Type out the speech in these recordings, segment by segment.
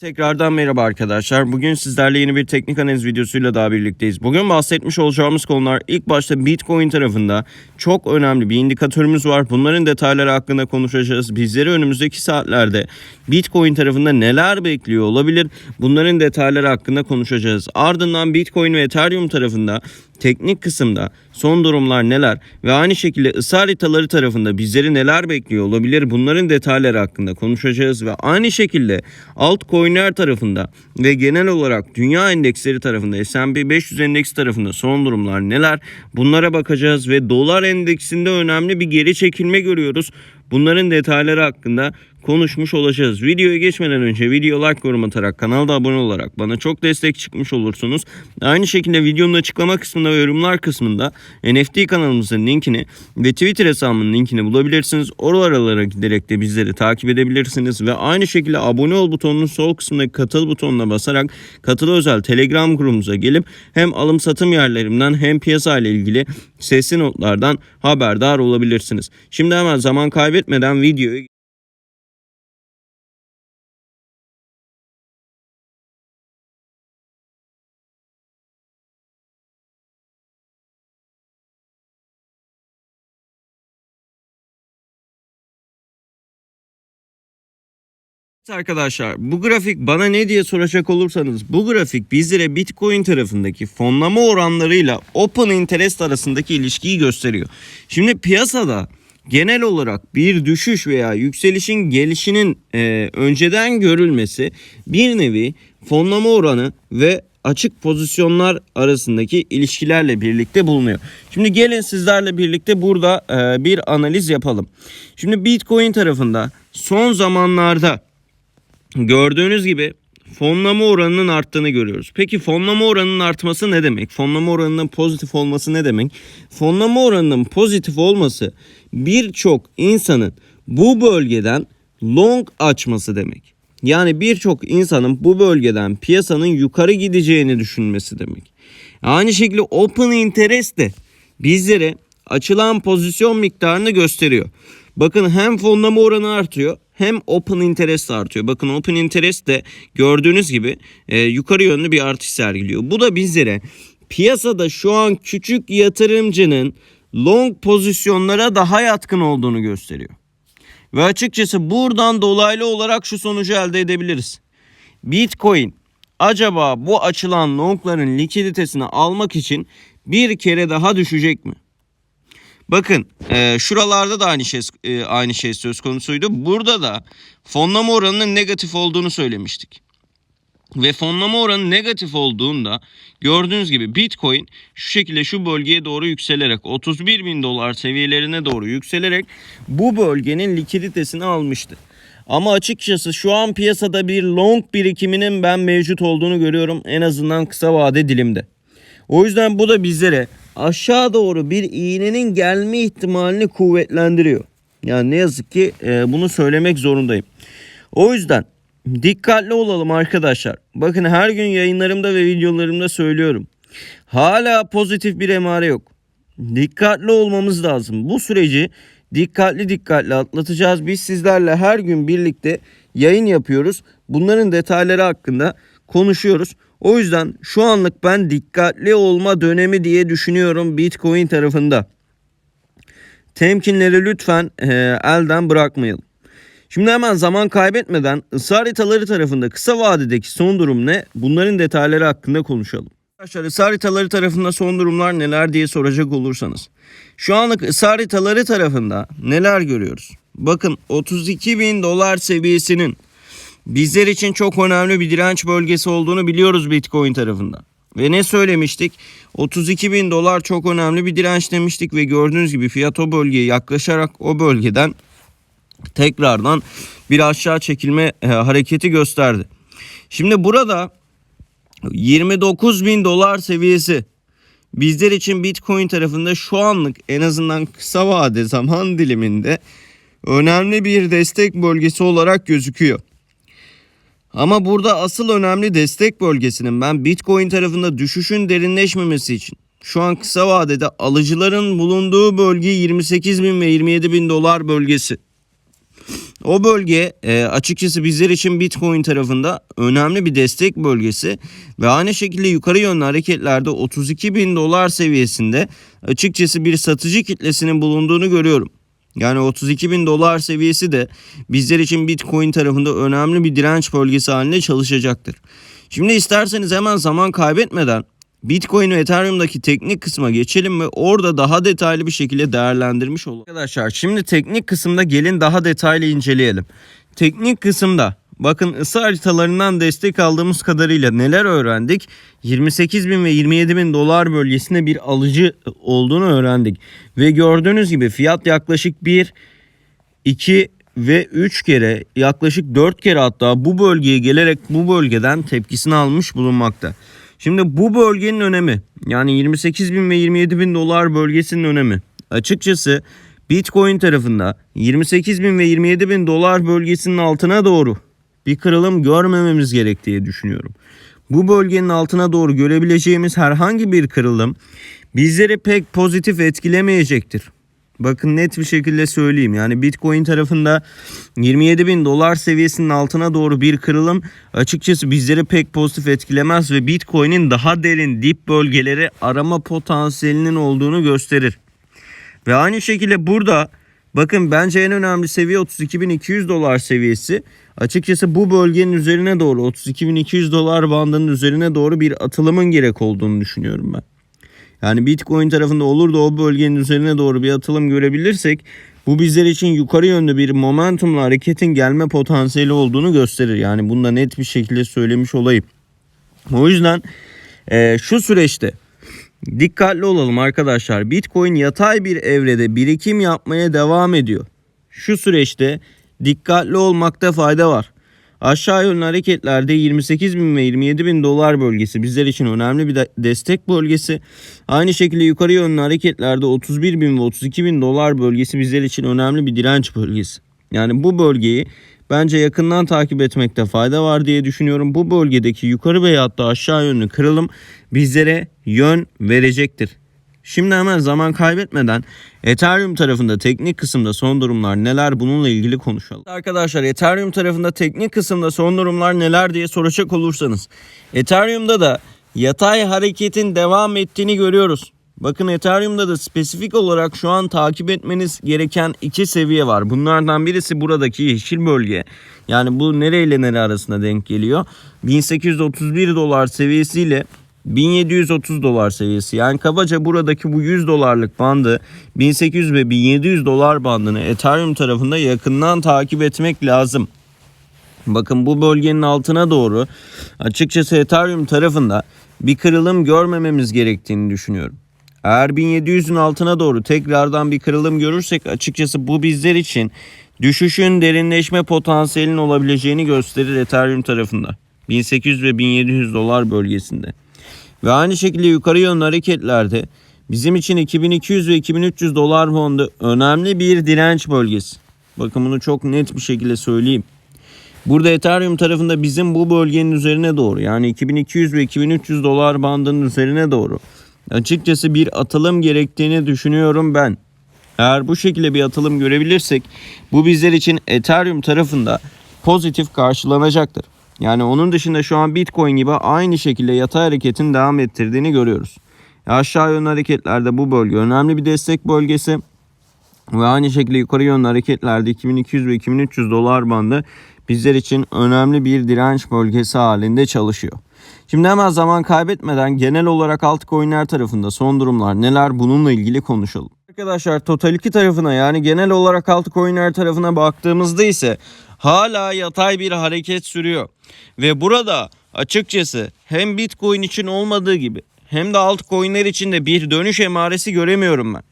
Tekrardan merhaba arkadaşlar. Bugün sizlerle yeni bir teknik analiz videosuyla daha birlikteyiz. Bugün bahsetmiş olacağımız konular ilk başta Bitcoin tarafında çok önemli bir indikatörümüz var. Bunların detayları hakkında konuşacağız. Bizleri önümüzdeki saatlerde Bitcoin tarafında neler bekliyor olabilir? Bunların detayları hakkında konuşacağız. Ardından Bitcoin ve Ethereum tarafında teknik kısımda son durumlar neler ve aynı şekilde ısı haritaları tarafında bizleri neler bekliyor olabilir bunların detayları hakkında konuşacağız ve aynı şekilde altcoin'ler tarafında ve genel olarak dünya endeksleri tarafında S&P 500 endeksi tarafında son durumlar neler bunlara bakacağız ve dolar endeksinde önemli bir geri çekilme görüyoruz. Bunların detayları hakkında konuşmuş olacağız. Videoya geçmeden önce video like yorum atarak kanalda abone olarak bana çok destek çıkmış olursunuz. Aynı şekilde videonun açıklama kısmında ve yorumlar kısmında NFT kanalımızın linkini ve Twitter hesabımın linkini bulabilirsiniz. Oralara giderek de bizleri takip edebilirsiniz ve aynı şekilde abone ol butonunun sol kısmındaki katıl butonuna basarak katıl özel Telegram grubumuza gelip hem alım satım yerlerimden hem piyasa ile ilgili sesli notlardan haberdar olabilirsiniz. Şimdi hemen zaman kaybetmeden videoyu Arkadaşlar bu grafik bana ne diye soracak olursanız bu grafik bizlere Bitcoin tarafındaki fonlama oranlarıyla open interest arasındaki ilişkiyi gösteriyor. Şimdi piyasada genel olarak bir düşüş veya yükselişin gelişinin e, önceden görülmesi bir nevi fonlama oranı ve açık pozisyonlar arasındaki ilişkilerle birlikte bulunuyor. Şimdi gelin sizlerle birlikte burada e, bir analiz yapalım. Şimdi Bitcoin tarafında son zamanlarda Gördüğünüz gibi fonlama oranının arttığını görüyoruz. Peki fonlama oranının artması ne demek? Fonlama oranının pozitif olması ne demek? Fonlama oranının pozitif olması birçok insanın bu bölgeden long açması demek. Yani birçok insanın bu bölgeden piyasanın yukarı gideceğini düşünmesi demek. Aynı şekilde open interest de bizlere açılan pozisyon miktarını gösteriyor. Bakın hem fonlama oranı artıyor hem open interest artıyor. Bakın open interest de gördüğünüz gibi e, yukarı yönlü bir artış sergiliyor. Bu da bizlere piyasada şu an küçük yatırımcının long pozisyonlara daha yatkın olduğunu gösteriyor. Ve açıkçası buradan dolaylı olarak şu sonucu elde edebiliriz. Bitcoin acaba bu açılan longların likiditesini almak için bir kere daha düşecek mi? Bakın e, şuralarda da aynı şey e, aynı şey söz konusuydu. Burada da fonlama oranının negatif olduğunu söylemiştik. Ve fonlama oranı negatif olduğunda gördüğünüz gibi Bitcoin şu şekilde şu bölgeye doğru yükselerek 31 bin dolar seviyelerine doğru yükselerek bu bölgenin likiditesini almıştı. Ama açıkçası şu an piyasada bir long birikiminin ben mevcut olduğunu görüyorum en azından kısa vade dilimde. O yüzden bu da bizlere aşağı doğru bir iğnenin gelme ihtimalini kuvvetlendiriyor. Yani ne yazık ki e, bunu söylemek zorundayım. O yüzden dikkatli olalım arkadaşlar. Bakın her gün yayınlarımda ve videolarımda söylüyorum. Hala pozitif bir emare yok. Dikkatli olmamız lazım. Bu süreci dikkatli dikkatli atlatacağız. Biz sizlerle her gün birlikte yayın yapıyoruz. Bunların detayları hakkında konuşuyoruz. O yüzden şu anlık ben dikkatli olma dönemi diye düşünüyorum Bitcoin tarafında. Temkinleri lütfen e, elden bırakmayalım. Şimdi hemen zaman kaybetmeden ısı haritaları tarafında kısa vadedeki son durum ne? Bunların detayları hakkında konuşalım. Arkadaşlar ısı haritaları tarafında son durumlar neler diye soracak olursanız. Şu anlık ısı haritaları tarafında neler görüyoruz? Bakın 32 bin dolar seviyesinin bizler için çok önemli bir direnç bölgesi olduğunu biliyoruz Bitcoin tarafında. Ve ne söylemiştik? 32 bin dolar çok önemli bir direnç demiştik ve gördüğünüz gibi fiyat o bölgeye yaklaşarak o bölgeden tekrardan bir aşağı çekilme e, hareketi gösterdi. Şimdi burada 29 bin dolar seviyesi bizler için Bitcoin tarafında şu anlık en azından kısa vade zaman diliminde önemli bir destek bölgesi olarak gözüküyor. Ama burada asıl önemli destek bölgesinin ben Bitcoin tarafında düşüşün derinleşmemesi için şu an kısa vadede alıcıların bulunduğu bölge 28 bin ve 27 bin dolar bölgesi. O bölge e, açıkçası bizler için Bitcoin tarafında önemli bir destek bölgesi ve aynı şekilde yukarı yönlü hareketlerde 32 bin dolar seviyesinde açıkçası bir satıcı kitlesinin bulunduğunu görüyorum. Yani 32 bin dolar seviyesi de bizler için Bitcoin tarafında önemli bir direnç bölgesi haline çalışacaktır. Şimdi isterseniz hemen zaman kaybetmeden Bitcoin ve Ethereum'daki teknik kısma geçelim ve orada daha detaylı bir şekilde değerlendirmiş olalım. Arkadaşlar şimdi teknik kısımda gelin daha detaylı inceleyelim. Teknik kısımda bakın ısı haritalarından destek aldığımız kadarıyla neler öğrendik? 28 bin ve 27 bin dolar bölgesinde bir alıcı olduğunu öğrendik. Ve gördüğünüz gibi fiyat yaklaşık 1, 2 ve 3 kere yaklaşık 4 kere hatta bu bölgeye gelerek bu bölgeden tepkisini almış bulunmakta. Şimdi bu bölgenin önemi yani 28 bin ve 27 bin dolar bölgesinin önemi açıkçası Bitcoin tarafında 28 bin ve 27 bin dolar bölgesinin altına doğru bir kırılım görmememiz gerektiği düşünüyorum. Bu bölgenin altına doğru görebileceğimiz herhangi bir kırılım bizleri pek pozitif etkilemeyecektir. Bakın net bir şekilde söyleyeyim. Yani Bitcoin tarafında 27 bin dolar seviyesinin altına doğru bir kırılım açıkçası bizleri pek pozitif etkilemez ve Bitcoin'in daha derin dip bölgeleri arama potansiyelinin olduğunu gösterir. Ve aynı şekilde burada bakın bence en önemli seviye 32.200 dolar seviyesi. Açıkçası bu bölgenin üzerine doğru 32.200 dolar bandının üzerine doğru bir atılımın gerek olduğunu düşünüyorum ben. Yani Bitcoin tarafında olur da o bölgenin üzerine doğru bir atılım görebilirsek bu bizler için yukarı yönlü bir momentumla hareketin gelme potansiyeli olduğunu gösterir. Yani bunu da net bir şekilde söylemiş olayım. O yüzden e, şu süreçte dikkatli olalım arkadaşlar. Bitcoin yatay bir evrede birikim yapmaya devam ediyor. Şu süreçte dikkatli olmakta fayda var. Aşağı yönlü hareketlerde 28 bin ve 27 bin dolar bölgesi bizler için önemli bir de- destek bölgesi. Aynı şekilde yukarı yönlü hareketlerde 31 bin ve 32 bin dolar bölgesi bizler için önemli bir direnç bölgesi. Yani bu bölgeyi bence yakından takip etmekte fayda var diye düşünüyorum. Bu bölgedeki yukarı veya da aşağı yönlü kırılım bizlere yön verecektir. Şimdi hemen zaman kaybetmeden Ethereum tarafında teknik kısımda son durumlar neler bununla ilgili konuşalım. Arkadaşlar Ethereum tarafında teknik kısımda son durumlar neler diye soracak olursanız. Ethereum'da da yatay hareketin devam ettiğini görüyoruz. Bakın Ethereum'da da spesifik olarak şu an takip etmeniz gereken iki seviye var. Bunlardan birisi buradaki yeşil bölge. Yani bu nereyle nere arasında denk geliyor? 1831 dolar seviyesiyle 1730 dolar seviyesi. Yani kabaca buradaki bu 100 dolarlık bandı 1800 ve 1700 dolar bandını Ethereum tarafında yakından takip etmek lazım. Bakın bu bölgenin altına doğru açıkçası Ethereum tarafında bir kırılım görmememiz gerektiğini düşünüyorum. Eğer 1700'ün altına doğru tekrardan bir kırılım görürsek açıkçası bu bizler için düşüşün derinleşme potansiyelinin olabileceğini gösterir Ethereum tarafında. 1800 ve 1700 dolar bölgesinde. Ve aynı şekilde yukarı yönlü hareketlerde bizim için 2200 ve 2300 dolar bondu önemli bir direnç bölgesi. Bakın bunu çok net bir şekilde söyleyeyim. Burada Ethereum tarafında bizim bu bölgenin üzerine doğru yani 2200 ve 2300 dolar bandının üzerine doğru açıkçası bir atılım gerektiğini düşünüyorum ben. Eğer bu şekilde bir atılım görebilirsek bu bizler için Ethereum tarafında pozitif karşılanacaktır. Yani onun dışında şu an Bitcoin gibi aynı şekilde yatay hareketin devam ettirdiğini görüyoruz. Aşağı yönlü hareketlerde bu bölge önemli bir destek bölgesi. Ve aynı şekilde yukarı yönlü hareketlerde 2200 ve 2300 dolar bandı bizler için önemli bir direnç bölgesi halinde çalışıyor. Şimdi hemen zaman kaybetmeden genel olarak altcoin'ler tarafında son durumlar neler bununla ilgili konuşalım. Arkadaşlar Total 2 tarafına yani genel olarak altcoin'ler tarafına baktığımızda ise hala yatay bir hareket sürüyor. Ve burada açıkçası hem Bitcoin için olmadığı gibi hem de altcoin'ler için de bir dönüş emaresi göremiyorum ben.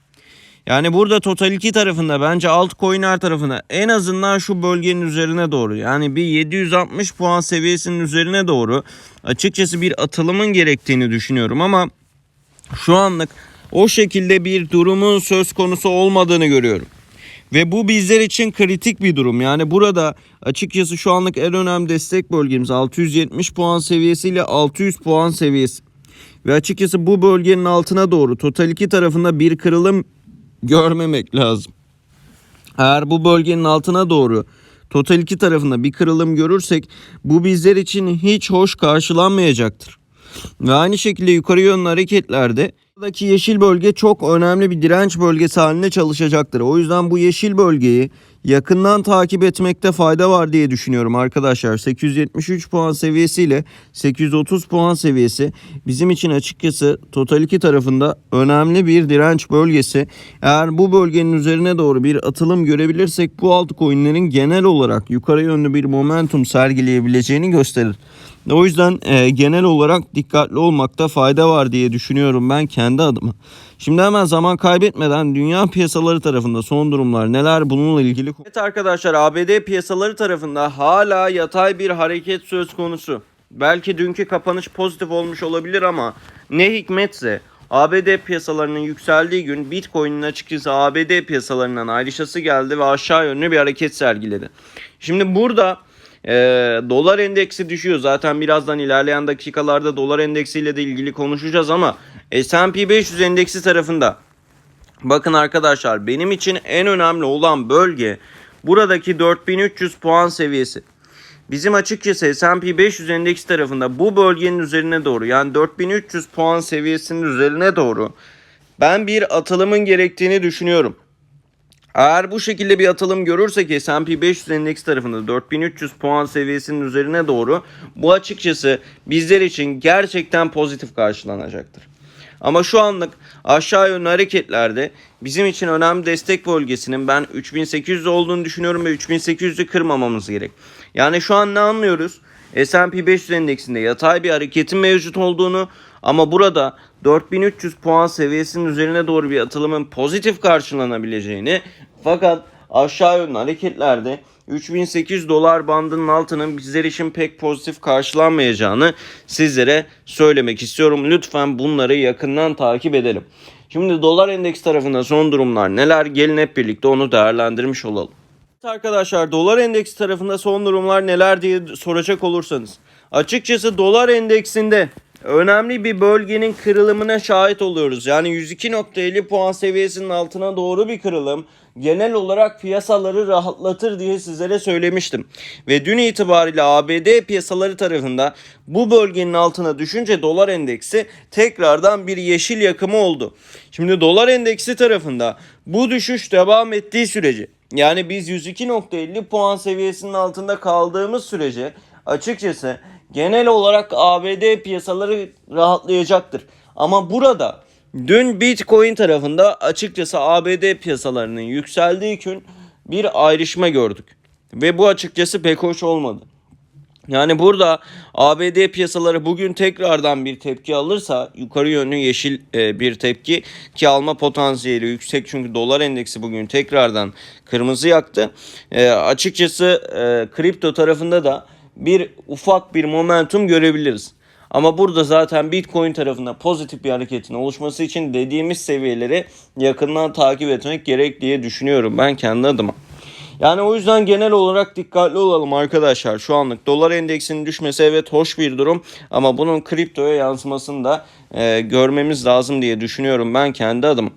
Yani burada Total 2 tarafında bence altcoin'ler tarafında en azından şu bölgenin üzerine doğru yani bir 760 puan seviyesinin üzerine doğru açıkçası bir atılımın gerektiğini düşünüyorum ama şu anlık o şekilde bir durumun söz konusu olmadığını görüyorum. Ve bu bizler için kritik bir durum. Yani burada açıkçası şu anlık en önemli destek bölgemiz 670 puan seviyesiyle 600 puan seviyesi. Ve açıkçası bu bölgenin altına doğru Total 2 tarafında bir kırılım görmemek lazım. Eğer bu bölgenin altına doğru total 2 tarafında bir kırılım görürsek bu bizler için hiç hoş karşılanmayacaktır. Ve aynı şekilde yukarı yönlü hareketlerde buradaki yeşil bölge çok önemli bir direnç bölgesi haline çalışacaktır. O yüzden bu yeşil bölgeyi yakından takip etmekte fayda var diye düşünüyorum arkadaşlar. 873 puan seviyesiyle 830 puan seviyesi bizim için açıkçası Total 2 tarafında önemli bir direnç bölgesi. Eğer bu bölgenin üzerine doğru bir atılım görebilirsek bu altcoin'lerin genel olarak yukarı yönlü bir momentum sergileyebileceğini gösterir. O yüzden e, genel olarak dikkatli olmakta fayda var diye düşünüyorum ben kendi adıma. Şimdi hemen zaman kaybetmeden dünya piyasaları tarafında son durumlar neler bununla ilgili. Evet arkadaşlar ABD piyasaları tarafında hala yatay bir hareket söz konusu. Belki dünkü kapanış pozitif olmuş olabilir ama ne hikmetse ABD piyasalarının yükseldiği gün Bitcoin'in açıkçası ABD piyasalarından ayrışası geldi ve aşağı yönlü bir hareket sergiledi. Şimdi burada e, dolar endeksi düşüyor. Zaten birazdan ilerleyen dakikalarda dolar endeksiyle de ilgili konuşacağız ama S&P 500 endeksi tarafında bakın arkadaşlar benim için en önemli olan bölge buradaki 4300 puan seviyesi. Bizim açıkçası S&P 500 endeksi tarafında bu bölgenin üzerine doğru yani 4300 puan seviyesinin üzerine doğru ben bir atılımın gerektiğini düşünüyorum. Eğer bu şekilde bir atılım görürsek S&P 500 endeks tarafında 4300 puan seviyesinin üzerine doğru bu açıkçası bizler için gerçekten pozitif karşılanacaktır. Ama şu anlık aşağı yönlü hareketlerde bizim için önemli destek bölgesinin ben 3800 olduğunu düşünüyorum ve 3800'ü kırmamamız gerek. Yani şu an ne anlıyoruz? S&P 500 endeksinde yatay bir hareketin mevcut olduğunu ama burada 4300 puan seviyesinin üzerine doğru bir atılımın pozitif karşılanabileceğini fakat aşağı yönlü hareketlerde 3800 dolar bandının altının bizler için pek pozitif karşılanmayacağını sizlere söylemek istiyorum. Lütfen bunları yakından takip edelim. Şimdi dolar endeks tarafında son durumlar neler? Gelin hep birlikte onu değerlendirmiş olalım. Arkadaşlar dolar endeksi tarafında son durumlar neler diye soracak olursanız. Açıkçası dolar endeksinde önemli bir bölgenin kırılımına şahit oluyoruz. Yani 102.50 puan seviyesinin altına doğru bir kırılım genel olarak piyasaları rahatlatır diye sizlere söylemiştim. Ve dün itibariyle ABD piyasaları tarafında bu bölgenin altına düşünce dolar endeksi tekrardan bir yeşil yakımı oldu. Şimdi dolar endeksi tarafında bu düşüş devam ettiği sürece yani biz 102.50 puan seviyesinin altında kaldığımız sürece açıkçası genel olarak ABD piyasaları rahatlayacaktır. Ama burada dün Bitcoin tarafında açıkçası ABD piyasalarının yükseldiği gün bir ayrışma gördük. Ve bu açıkçası pek hoş olmadı. Yani burada ABD piyasaları bugün tekrardan bir tepki alırsa yukarı yönlü yeşil e, bir tepki ki alma potansiyeli yüksek çünkü dolar endeksi bugün tekrardan kırmızı yaktı. E, açıkçası e, kripto tarafında da bir ufak bir momentum görebiliriz. Ama burada zaten Bitcoin tarafında pozitif bir hareketin oluşması için dediğimiz seviyeleri yakından takip etmek gerek diye düşünüyorum ben kendi adıma. Yani o yüzden genel olarak dikkatli olalım arkadaşlar. Şu anlık dolar endeksinin düşmesi evet hoş bir durum ama bunun kriptoya yansımasını da e, görmemiz lazım diye düşünüyorum ben kendi adıma.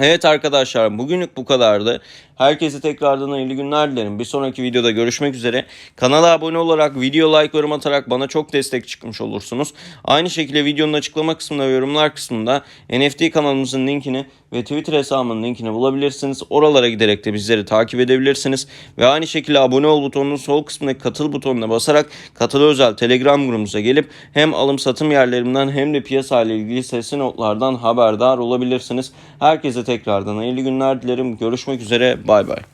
Evet arkadaşlar bugünlük bu kadardı. Herkese tekrardan hayırlı günler dilerim. Bir sonraki videoda görüşmek üzere. Kanala abone olarak, video like, yorum atarak bana çok destek çıkmış olursunuz. Aynı şekilde videonun açıklama kısmında ve yorumlar kısmında NFT kanalımızın linkini ve Twitter hesabımın linkini bulabilirsiniz. Oralara giderek de bizleri takip edebilirsiniz. Ve aynı şekilde abone ol butonunun sol kısmındaki katıl butonuna basarak katılı özel Telegram grubumuza gelip hem alım satım yerlerimden hem de piyasa ile ilgili sesli notlardan haberdar olabilirsiniz. Herkese tekrardan hayırlı günler dilerim. Görüşmek üzere. Bye bye.